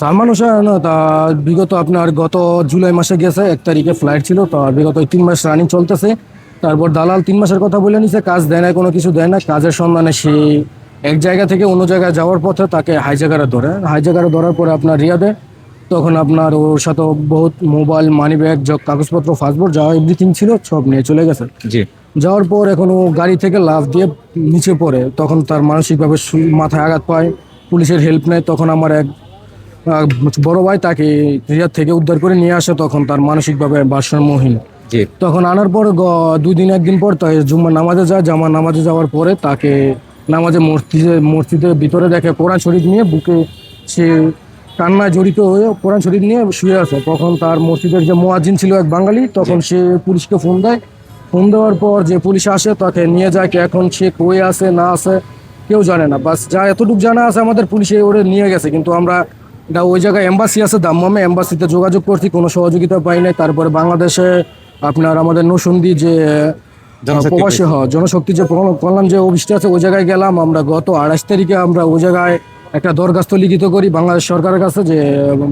সালমান হোসেন বিগত আপনার গত জুলাই মাসে গেছে এক তারিখে ফ্লাইট ছিল তো বিগত তিন মাস রানিং চলতেছে। তারপর দালাল তিন মাসের কথা বলে নিছে কাজ দেয় না কোনো কিছু দেয় না কাজের সন্ধানে সে এক জায়গা থেকে অন্য জায়গায় যাওয়ার পথে তাকে হাইজাগারে ধরে। হাইজাগারে ধরার পরে আপনার রিয়াদে তখন আপনার ওর সাথে বহুত মোবাইল মানি ব্যাগ কাগজপত্র পাসপোর্ট যা এভরিথিং ছিল সব নিয়ে চলে গেছে। জি। যাওয়ার পর এখন ও গাড়ি থেকে লাফ দিয়ে নিচে পড়ে তখন তার মানসিকভাবে মাথায় আঘাত পায় পুলিশের হেল্প নেয় তখন আমার এক বড় ভাই তাকে রিয়াদ থেকে উদ্ধার করে নিয়ে আসে তখন তার মানসিকভাবে ভারসাম্যহীন। তখন আনার পর গ- দুই দিন একদিন পর তাই জুম্মা নামাজে যায়। জামা নামাজে যাওয়ার পরে তাকে নামাজে মসজিদে মসজিদের ভিতরে দেখে কোরআন শরীফ নিয়ে বুকে সে কান্নায় জড়িত হয়ে কোরআন শরীফ নিয়ে শুয়ে আছে। তখন তার মসজিদের যে মোয়াজিন ছিল এক বাঙালি তখন সে পুলিশকে ফোন দেয়। ফোন দেওয়ার পর যে পুলিশ আসে তাকে নিয়ে যায় কি এখন সে কই আছে না আছে কেউ জানে না। বাস যা এতটুকু জানা আছে আমাদের পুলিশে ওরে নিয়ে গেছে। কিন্তু আমরা এটা ওই জায়গায় এম্বাসি আছে দাম্মামে এম্বাসিতে যোগাযোগ করছি কোনো সহযোগিতা পাই নাই। তারপরে বাংলাদেশে আপনার আমাদের নসুন্দি যে প্রবাসী হ জনশক্তি যে কল- কল্যাণ যে অফিসটা আছে ওই জায়গায় গেলাম। আমরা গত আড়াইশ তারিখে আমরা ওই জায়গায় একটা দরখাস্ত লিখিত করি বাংলাদেশ সরকারের কাছে যে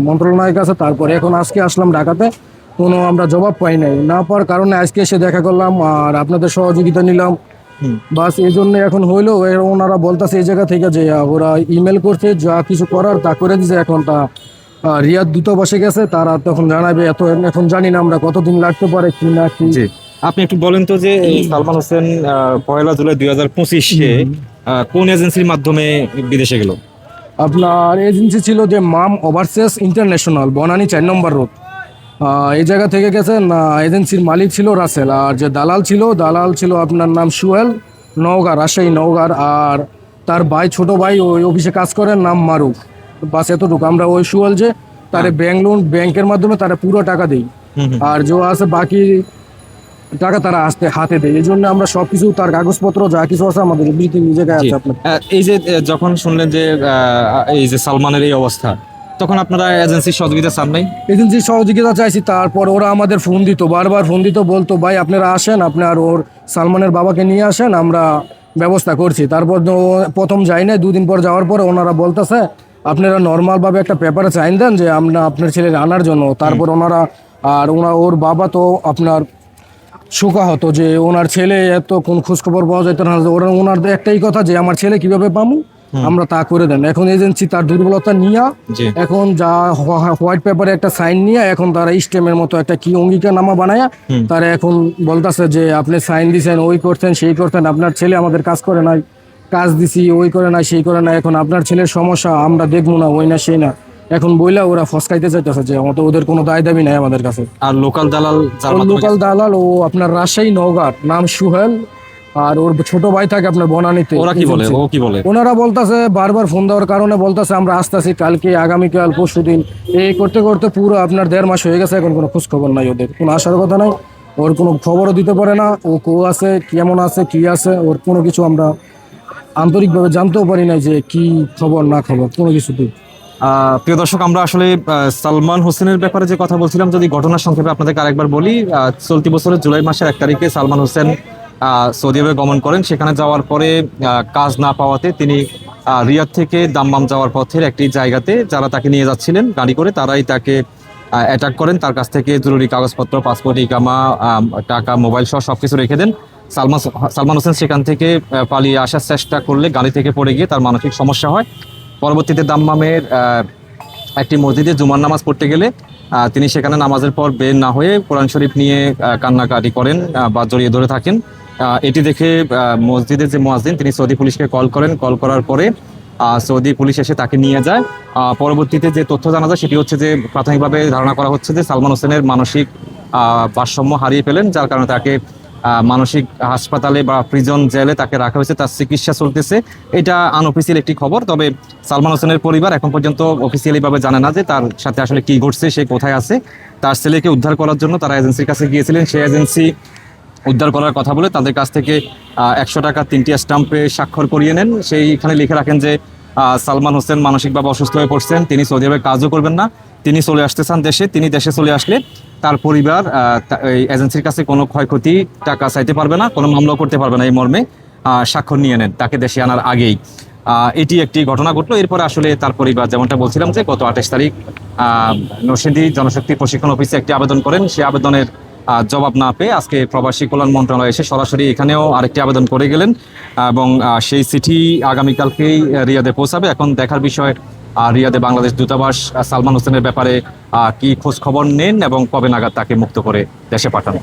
মন্ত্রণালয়ের কাছে। তারপরে এখন আজকে আসলাম ঢাকাতে। কোনো আমরা জবাব পাই নাই। না পাওয়ার কারণে আজকে এসে দেখা করলাম আর আপনাদের সহযোগিতা নিলাম। বাস এই জন্য এখন হইল ওনারা বলতেছে এই জায়গা থেকে যে ওরা ইমেল করছে যা কিছু করার তা করে দিছে। এখন তা রিয়াদ দূতাবাসে গেছে তারা তখন জানাবে এত এখন জানি না আমরা কতদিন লাগতে পারে কি না কি। আপনি একটু বলেন তো যে সালমান হোসেন পয়লা জুলাই দুই হাজার পঁচিশে কোন এজেন্সির মাধ্যমে বিদেশে গেল? আপনার এজেন্সি ছিল যে মাম ওভারসেস ইন্টারন্যাশনাল বনানী চার নম্বর রোড। এই জায়গা থেকে গেছেন এজেন্সির মালিক ছিল রাসেল আর যে দালাল ছিল দালাল ছিল আপনার নাম সুহেল নওগাঁ রাজশাহী নওগাঁর আর তার ভাই ছোট ভাই ওই অফিসে কাজ করেন নাম মারুফ বাস এতটুকু। আমরা ওই সুহেল যে তারে ব্যাংক লোন ব্যাংকের মাধ্যমে তারা পুরো টাকা দেই। আর যে আছে বাকি টাকা তারা আসতে হাতে দেয়। এই জন্য আমরা সবকিছু তার কাগজপত্র যা কিছু আছে আমাদের এভরিথিং জি। আছে আপনার। এই যে যখন শুনলেন যে এই যে সালমানের এই অবস্থা তখন আপনারা এজেন্সির সহযোগিতা চান নাই? এজেন্সির সহযোগিতা চাইছি তারপর ওরা আমাদের ফোন দিত বারবার ফোন দিত বলতো ভাই আপনারা আসেন আপনার ওর সালমানের বাবাকে নিয়ে আসেন আমরা ব্যবস্থা করছি। তারপর প্রথম যাই না দুদিন পর যাওয়ার পর ওনারা বলতেছে আপনারা নর্মালভাবে একটা পেপারে চাইন দেন যে আমরা আপনার ছেলের আনার জন্য। তারপর ওনারা আর ওনা ওর বাবা তো আপনার শোকা হতো যে ওনার ছেলে এত কোন খোঁজখবর পাওয়া যেত না। ওরা ওনার একটাই কথা যে আমার ছেলে কীভাবে পামু? আমরা তা করে দেন। এখন এজেন্সি তার দুর্বলতা নিয়ে এখন যা হোয়াইট পেপারে একটা সাইন নিয়ে এখন তারা স্টেমের মতো একটা কি অঙ্গীকার নামা বানায় তারা এখন বলতেছে যে আপনি সাইন দিছেন ওই করছেন সেই করছেন আপনার ছেলে আমাদের কাজ করে নাই কাজ দিছি ওই করে না সেই করে না এখন আপনার ছেলের সমস্যা আমরা দেখব না ওই না সেই না। এখন বইলা ওরা ফসকাইতে চাইতেছে যে আমাদের ওদের কোনো দায় দাবি নাই আমাদের কাছে। আর লোকাল দালাল লোকাল দালাল ও আপনার রাজশাহী নওগাঁ নাম সুহেল আর ওর ছোট ভাই থাকে আপনার বনানীতে ওরা কি বলে? ও কি বলে? ওনারা বলতেছে বারবার ফোন দেওয়ার কারণে বলতেছে আমরা আসতেছি কালকে আগামীকাল পরশু দিন এই করতে করতে পুরো আপনার দেড় মাস হয়ে গেছে এখন কোনো খোঁজ খবর নাই ওদের। কোনো আসার কথা নাই ওর কোনো খবরও দিতে পারে না ও কো আছে কেমন আছে কি আছে ওর কোনো কিছু আমরা আন্তরিকভাবে জানতেও পারি না যে কি খবর না খবর কোনো কিছুতেই আহ, প্রিয় দর্শক আমরা আসলে সালমান হোসেনের ব্যাপারে যে কথা বলছিলাম যদি ঘটনার সংক্ষেপে আপনাদেরকে আরেকবার বলি চলতি বছরের জুলাই মাসের এক তারিখে সালমান হোসেন সৌদি আরবে গমন করেন। সেখানে যাওয়ার পরে কাজ না পাওয়াতে তিনি রিয়াদ থেকে দাম্মাম যাওয়ার পথের একটি জায়গাতে যারা তাকে নিয়ে যাচ্ছিলেন গাড়ি করে, তারাই তাকে অ্যাটাক করেন। তার কাছ থেকে জরুরি কাগজপত্র পাসপোর্ট ইকামা টাকা মোবাইল সহ সবকিছু রেখে দেন। সালমান সালমান হোসেন সেখান থেকে পালিয়ে আসার চেষ্টা করলে গাড়ি থেকে পড়ে গিয়ে তার মানসিক সমস্যা হয়। পরবর্তীতে দাম্মামের একটি মসজিদে জুমার নামাজ পড়তে গেলে তিনি সেখানে নামাজের পর বের না হয়ে কোরআন শরীফ নিয়ে কান্নাকাটি করেন বা জড়িয়ে ধরে থাকেন। এটি দেখে মসজিদের যে মোয়াজ্জিন, তিনি সৌদি পুলিশকে কল করেন। কল করার পরে সৌদি পুলিশ এসে তাকে নিয়ে যায়। পরবর্তীতে যে তথ্য জানা যায়, সেটি হচ্ছে যে প্রাথমিকভাবে ধারণা করা হচ্ছে যে সালমান হোসেনের মানসিক ভারসাম্য হারিয়ে ফেলেন, যার কারণে তাকে মানসিক হাসপাতালে বা প্রিজন জেলে তাকে রাখা হয়েছে। তার চিকিৎসা চলতেছে। এটা আনঅফিসিয়াল একটি খবর, তবে সালমান হোসেনের পরিবার এখন পর্যন্ত অফিসিয়ালি ভাবে জানে না যে তার সাথে আসলে কি ঘটছে, সে কোথায় আছে। তার ছেলেকে উদ্ধার করার জন্য তারা এজেন্সির কাছে গিয়েছিলেন। সেই এজেন্সি উদ্ধার করার কথা বলে তাদের কাছ থেকে একশো টাকা তিনটি স্টাম্পে স্বাক্ষর করিয়ে নেন। সেইখানে লিখে রাখেন যে সালমান হোসেন মানসিকভাবে অসুস্থ হয়ে পড়ছেন, তিনি সৌদি আরবে কাজও করবেন না। তিনি চলে আসতে চান দেশে, তিনি দেশে চলে আসলে তার পরিবার এই এজেন্সির কাছে কোনো ক্ষয়ক্ষতি টাকা চাইতে পারবে না, কোনো মামলাও করতে পারবে না এই মর্মে স্বাক্ষর নিয়ে নেন তাকে দেশে আনার আগেই। এটি একটি ঘটনা ঘটলো। এরপরে আসলে তার পরিবার যেমনটা বলছিলাম যে, গত আঠাশ তারিখ নরসিংদী জনশক্তি প্রশিক্ষণ অফিসে একটি আবেদন করেন। সেই আবেদনের জবাব না পেয়ে আজকে প্রবাসী কল্যাণ মন্ত্রণালয় এসে সরাসরি এখানেও আরেকটি আবেদন করে গেলেন এবং সেই চিঠি আগামীকালকেই রিয়াদে পৌঁছাবে। এখন দেখার বিষয় রিয়াদে বাংলাদেশ দূতাবাস সালমান হোসেনের ব্যাপারে কি খোঁজ খবর নেন এবং কবে নাগাদ তাকে মুক্ত করে দেশে পাঠানো?